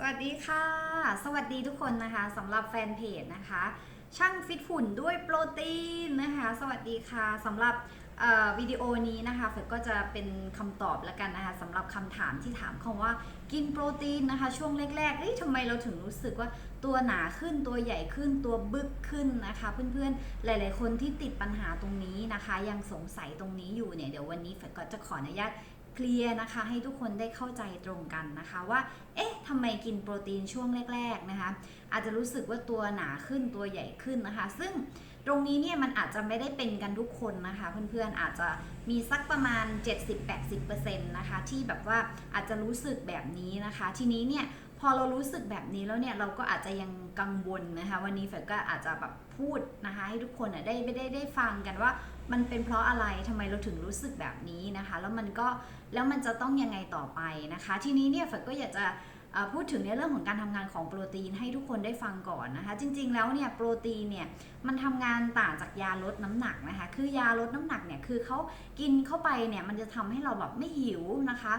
สวัสดีค่ะ สวัสดีทุกคนนะคะสำหรับแฟนเพจนะคะ ช่างฟิตหุ่นด้วยโปรตีนนะคะ สวัสดีค่ะสำหรับวิดีโอนี้นะคะเฟยก็จะเป็นคำตอบแล้วกันนะคะสำหรับคำถามที่ถามคำว่ากินโปรตีนนะคะ ช่วงแรกๆเอ้ยทำไมเราถึงรู้สึกว่าตัวหนาขึ้นตัวใหญ่ขึ้นตัวบึกขึ้นนะคะ เพื่อนๆหลาย ๆ คนที่ติดปัญหาตรงนี้นะคะ ยังสงสัยตรงนี้อยู่เนี่ยเดี๋ยววันนี้เฟยก็จะขออนุญาตเคลียร์นะคะ ให้ทุกคนได้เข้าใจตรงกันนะคะว่า เอ๊ะ ทำไมกินโปรตีนช่วงแรก ๆนะคะ อาจจะรู้สึกว่าตัวหนาขึ้นตัวใหญ่ขึ้นนะคะ ซึ่งตรงนี้เนี่ยมันอาจจะไม่ได้เป็นกันทุกคนนะคะ เพื่อนๆอาจจะมีสักประมาณ 70-80%นะคะที่แบบว่าอาจจะรู้สึกแบบนี้นะคะ ทีนี้เนี่ยพอเรารู้สึกแบบนี้แล้วเนี่ยเราก็อาจจะยังกังวลนะคะ วันนี้เฟก็อาจจะแบบพูดนะคะ ให้ทุกคนน่ะได้ได้ได้ฟังกันว่ามันเป็นเพราะอะไรทำไมเราถึงรู้สึกแบบนี้นะคะ แล้วมันก็แล้วมันจะต้องยังไงต่อไปนะคะ ทีนี้เนี่ยฝนก็อยากจะ พูดถึงในเรื่องของการทำงานของโปรตีนให้ทุกคนได้ฟังก่อนนะคะ จริง ๆ แล้วเนี่ยโปรตีนเนี่ยมันทำงานต่างจากยาลดน้ำหนักนะคะ คือยาลดน้ำหนักเนี่ยคือเขากินเข้าไปเนี่ยมันจะทำให้เราแบบไม่หิวนะคะ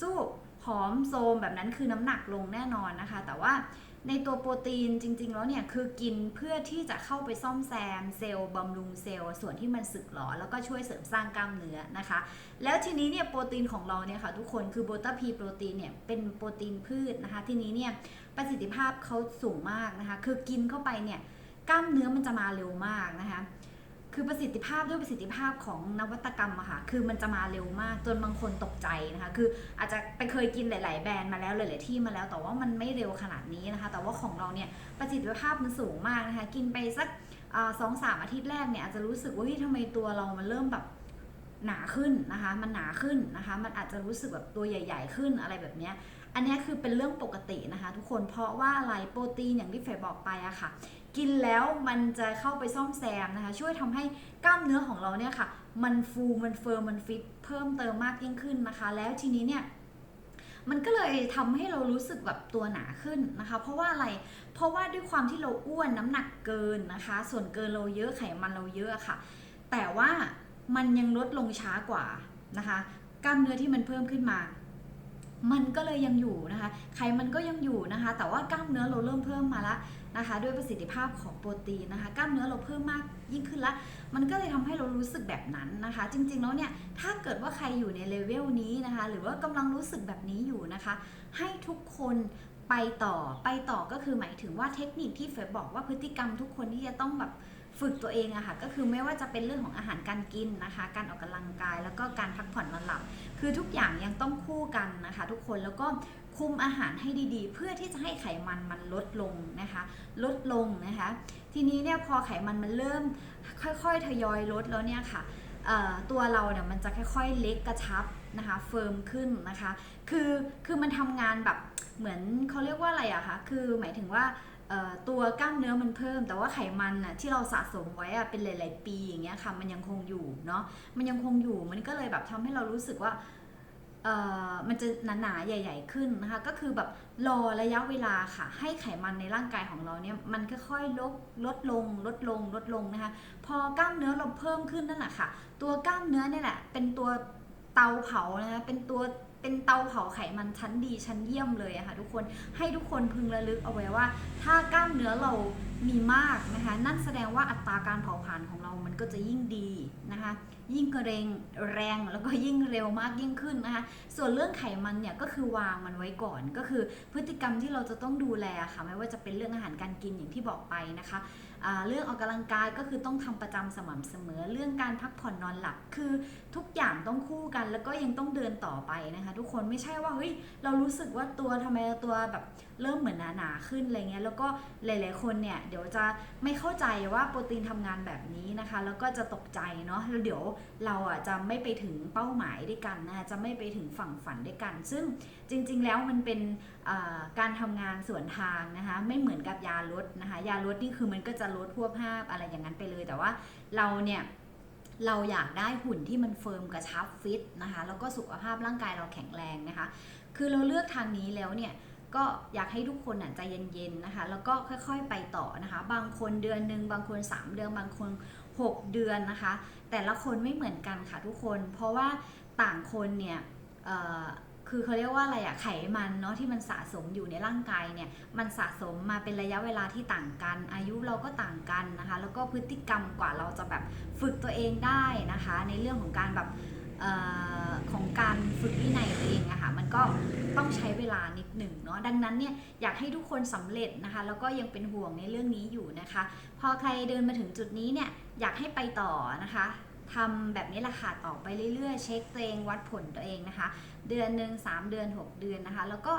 สู้ผอมโซมแบบนั้นคือน้ำหนักลงแน่นอนนะคะ แต่ว่า ในตัวโปรตีนจริง ๆ แล้วเนี่ยคือกินเพื่อที่จะเข้าไปซ่อมแซมเซลล์บำรุงเซลล์ส่วนที่มันสึกหรอแล้วก็ช่วยเสริมสร้างกล้ามเนื้อนะคะ แล้วทีนี้เนี่ยโปรตีนของเราเนี่ยค่ะทุกคนคือโบตาพีโปรตีนเนี่ยเป็นโปรตีนพืชนะคะ ทีนี้เนี่ยประสิทธิภาพเขาสูงมากนะคะ คือกินเข้าไปเนี่ยกล้ามเนื้อมันจะมาเร็วมากนะคะ คือประสิทธิภาพด้วยประสิทธิภาพของนวัตกรรมอะค่ะ คือมันจะมาเร็วมากจนบางคนตกใจนะคะ คืออาจจะไปเคยกินหลาย ๆ แบรนด์มาแล้วหลาย ๆ ที่มาแล้ว แต่ว่ามันไม่เร็วขนาดนี้นะคะ แต่ว่าของเราเนี่ยประสิทธิภาพมันสูงมากนะคะ กินไปสักสองสามอาทิตย์แรกเนี่ยอาจจะรู้สึกว่าเฮ้ยทำไมตัวเรามันเริ่มแบบหนาขึ้นนะคะ มันหนาขึ้นนะคะ มันอาจจะรู้สึกแบบตัวใหญ่ ๆ ขึ้นอะไรแบบเนี้ย อันนี้คือเป็นเรื่องปกตินะคะ ทุกคน เพราะว่าอะไรโปรตีนอย่างที่เฟยบอกไปอะค่ะ กินแล้วมันจะเข้าไปซ่อมแซมนะคะ ช่วยทำให้กล้ามเนื้อของเราเนี่ยค่ะ มันฟูมันเฟิร์มมันฟิตเพิ่มเติมมากยิ่งขึ้นนะคะ แล้วทีนี้เนี่ยมันก็เลยทำให้เรารู้สึกแบบตัวหนาขึ้นนะคะ เพราะว่าอะไร เพราะว่าด้วยความที่เราอ้วนน้ำหนักเกินนะคะ ส่วนเกินเราเยอะไขมันเราเยอะอะค่ะ แต่ว่ามันยังลดลงช้ากว่านะคะ กล้ามเนื้อที่มันเพิ่มขึ้นมา มันก็เลยยังอยู่นะคะไขมันก็ยังอยู่นะคะ แต่ว่ากล้ามเนื้อเราเริ่มเพิ่มมาล้วนะคะ ด้วยประสิทธิภาพของโปรตีนนะคะ กล้ามเนื้อเราเพิ่มมากยิ่งขึ้นละ มันก็เลยทำให้เรารู้สึกแบบนั้นนะคะ จริงๆแล้วเนี่ยถ้าเกิดว่าใครอยู่ในเลเวลนี้นะคะ หรือว่ากำลังรู้สึกแบบนี้อยู่นะคะ ให้ทุกคนไปต่อไปต่อก็คือหมายถึงว่าเทคนิคที่เฟยบอกว่าพฤติกรรมทุกคนที่จะต้องแบบ ฝึกตัวเองอะค่ะก็คือไม่ว่าจะเป็นเรื่องของอาหารการกินนะคะ การออกกำลังกายแล้วก็การพักผ่อนนอนหลับ คือทุกอย่างยังต้องคู่กันนะคะ ทุกคนแล้วก็คุมอาหารให้ดีๆ เพื่อที่จะให้ไขมันมันลดลงนะคะ ลดลงนะคะ ทีนี้เนี่ยพอไขมันมันเริ่มค่อยๆทยอยลดแล้วเนี่ยค่ะตัวเราเนี่ยมันจะค่อยๆเล็กกระชับนะคะเฟิร์มขึ้นนะคะ คือคือมันทำงานแบบเหมือนเขาเรียกว่าอะไรอะคะคือหมายถึงว่า ตัวกล้ามเนื้อมันเพิ่ม แต่ว่าไขมันน่ะที่เราสะสมไว้อะเป็นหลาย ๆ ปีอย่างเงี้ยค่ะมันยังคงอยู่เนาะมันยังคงอยู่มันก็เลยแบบทำให้เรารู้สึกว่ามันจะหนาๆใหญ่ ๆ ขึ้นนะคะ ก็คือแบบรอระยะเวลาค่ะ ให้ไขมันในร่างกายของเราเนี่ยมันค่อยๆลดลดลง ลดลง ลดลงนะคะ พอกล้ามเนื้อเราเพิ่มขึ้นนั่นแหละค่ะ ตัวกล้ามเนื้อเนี่ยแหละ เป็นตัวเตาเผานะคะเป็นตัว เป็นเตาเผาไขมันชั้นดีชั้นเยี่ยมเลยอะค่ะทุกคนให้ทุกคนพึงระลึกเอาไว้ว่า ถ้ากล้ามเนื้อเรามีมากนะคะนั่นแสดงว่าอัตราการเผาผลาญของเรามันก็จะยิ่งดีนะคะยิ่งเรงแรงแล้วก็ยิ่งเร็วมากยิ่งขึ้นนะคะส่วนเรื่องไขมันเนี่ยก็คือวางมันไว้ก่อนก็คือพฤติกรรมที่เราจะต้องดูแลค่ะไม่ว่าจะเป็นเรื่องอาหารการกินอย่างที่บอกไปนะคะเรื่องออกกำลังกายก็คือต้องทำประจำสม่ำเสมอ เรื่องการพักผ่อนนอนหลับคือทุกอย่างต้องคู่กัน แล้วก็ยังต้องเดินต่อไปนะคะทุกคนไม่ใช่ว่าเฮ้ยเรารู้สึกว่าตัวทำไมตัวแบบเริ่มเหมือนหนาๆขึ้นอะไรเงี้ยแล้วก็หลาย ๆคนเนี่ยเดี๋ยวจะไม่เข้าใจว่าโปรตีนทำงานแบบนี้นะคะ แล้วก็จะตกใจเนาะแล้วเดี๋ยวเราอะจะไม่ไปถึงเป้าหมายด้วยกันนะคะจะไม่ไปถึงฝั่งฝันด้วยกัน ซึ่งจริง ๆ แล้วมันเป็นการทำงานส่วนทางนะคะ ไม่เหมือนกับยาลดนะคะ ยาลดนี่คือมันก็จะลดพวกภาพอะไรอย่างนั้นไปเลย แต่ว่าเราเนี่ยเราอยากได้หุ่นที่มันเฟิร์มกระชับฟิตนะคะ แล้วก็สุขภาพร่างกายเราแข็งแรงนะคะ คือเราเลือกทางนี้แล้วเนี่ย ก็อยากให้ทุกคนใจเย็นๆนะคะ แล้วก็ค่อยๆไปต่อนะคะ บางคนเดือนหนึ่งบางคน 3 เดือน บางคน 6 เดือนนะคะ แต่ละคนไม่เหมือนกันค่ะทุกคน เพราะว่าต่างคนเนี่ยคือเขาเรียกว่าอะไรอะไขมันเนาะที่มันสะสมอยู่ในร่างกายเนี่ยมันสะสมมาเป็นระยะเวลาที่ต่างกัน อายุเราก็ต่างกันนะคะ แล้วก็พฤติกรรมกว่าเราจะแบบฝึกตัวเองได้นะคะ ในเรื่องของการแบบ ออของการฝึกวินัยตัวเองอะค่ะมันก็ต้องใช้เวลานิดหนึ่งเนาะดังนั้นเนี่ยอยากให้ทุกคนสำเร็จนะคะ แล้วก็ยังเป็นห่วงในเรื่องนี้อยู่นะคะ พอใครเดินมาถึงจุดนี้เนี่ยอยากให้ไปต่อนะคะทำแบบนี้แหละค่ะต่อไปเรื่อยๆ เช็คตัวเองวัดผลตัวเองนะคะ เดือนหนึ่ง3 เดือน 6 เดือนนะคะ แล้วก็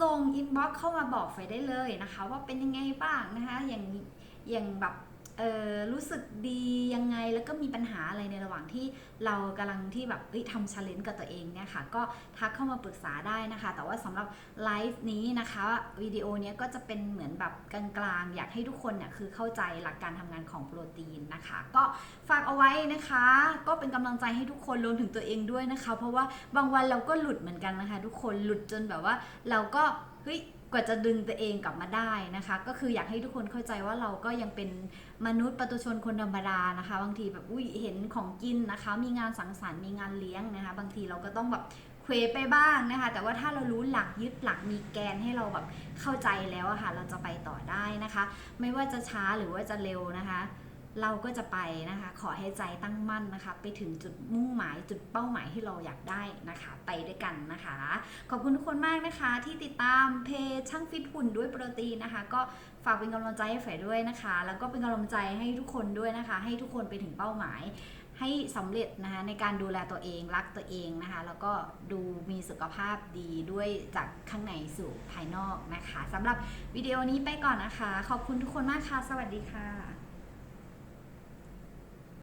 ส่งอินบ็อกซ์เข้ามาบอกไฟได้เลยนะคะ ว่าเป็นยังไงบ้างนะคะอย่างอย่างแบบ รู้สึกดียังไงแล้วก็มีปัญหาอะไรในระหว่างที่เรากำลังที่แบบเอ้ยทำชาเลนจ์กับตัวเองเนี่ยค่ะ ก็ทักเข้ามาปรึกษาได้นะคะ แต่ว่าสำหรับไลฟ์นี้นะคะวิดีโอเนี้ยก็จะเป็นเหมือนแบบกลางๆ อยากให้ทุกคนเนี่ยคือเข้าใจหลักการทำงานของโปรตีนนะคะ ก็ฝากเอาไว้นะคะ ก็เป็นกำลังใจให้ทุกคนรวมถึงตัวเองด้วยนะคะ เพราะว่าบางวันเราก็หลุดเหมือนกันนะคะ ทุกคนหลุดจนแบบว่าเราก็เฮ้ย กว่าจะดึงตัวเองกลับมาได้นะคะ ก็คืออยากให้ทุกคนเข้าใจว่าเราก็ยังเป็นมนุษย์ปตุชนคนธรรมดานะคะ บางทีแบบอุ้ยเห็นของกินนะคะ มีงานสังสรรค์มีงานเลี้ยงนะคะ บางทีเราก็ต้องแบบเควไปบ้างนะคะ แต่ว่าถ้าเรารู้หลักยึดหลักมีแกนให้เราแบบเข้าใจแล้วอะค่ะ เราจะไปต่อได้นะคะ ไม่ว่าจะช้าหรือว่าจะเร็วนะคะ เราก็จะไปนะคะ ขอให้ใจตั้งมั่นนะคะ ไปถึงจุดมุ่งหมายจุดเป้าหมายที่เราอยากได้นะคะ ไปด้วยกันนะคะ ขอบคุณทุกคนมากนะคะ ที่ติดตามเพจช่างฟิตหุ่นด้วยโปรตีนนะคะ ก็ฝากเป็นกำลังใจให้ฝ่ด้วยนะคะ แล้วก็เป็นกำลังใจให้ทุกคนด้วยนะคะ ให้ทุกคนไปถึงเป้าหมายให้สำเร็จนะคะในการดูแลตัวเองรักตัวเองนะคะ แล้วก็ดูมีสุขภาพดีด้วยจากข้างในสู่ภายนอกนะคะสำหรับวิดีโอนี้ไปก่อนนะคะ ขอบคุณทุกคนมากค่ะ สวัสดีค่ะ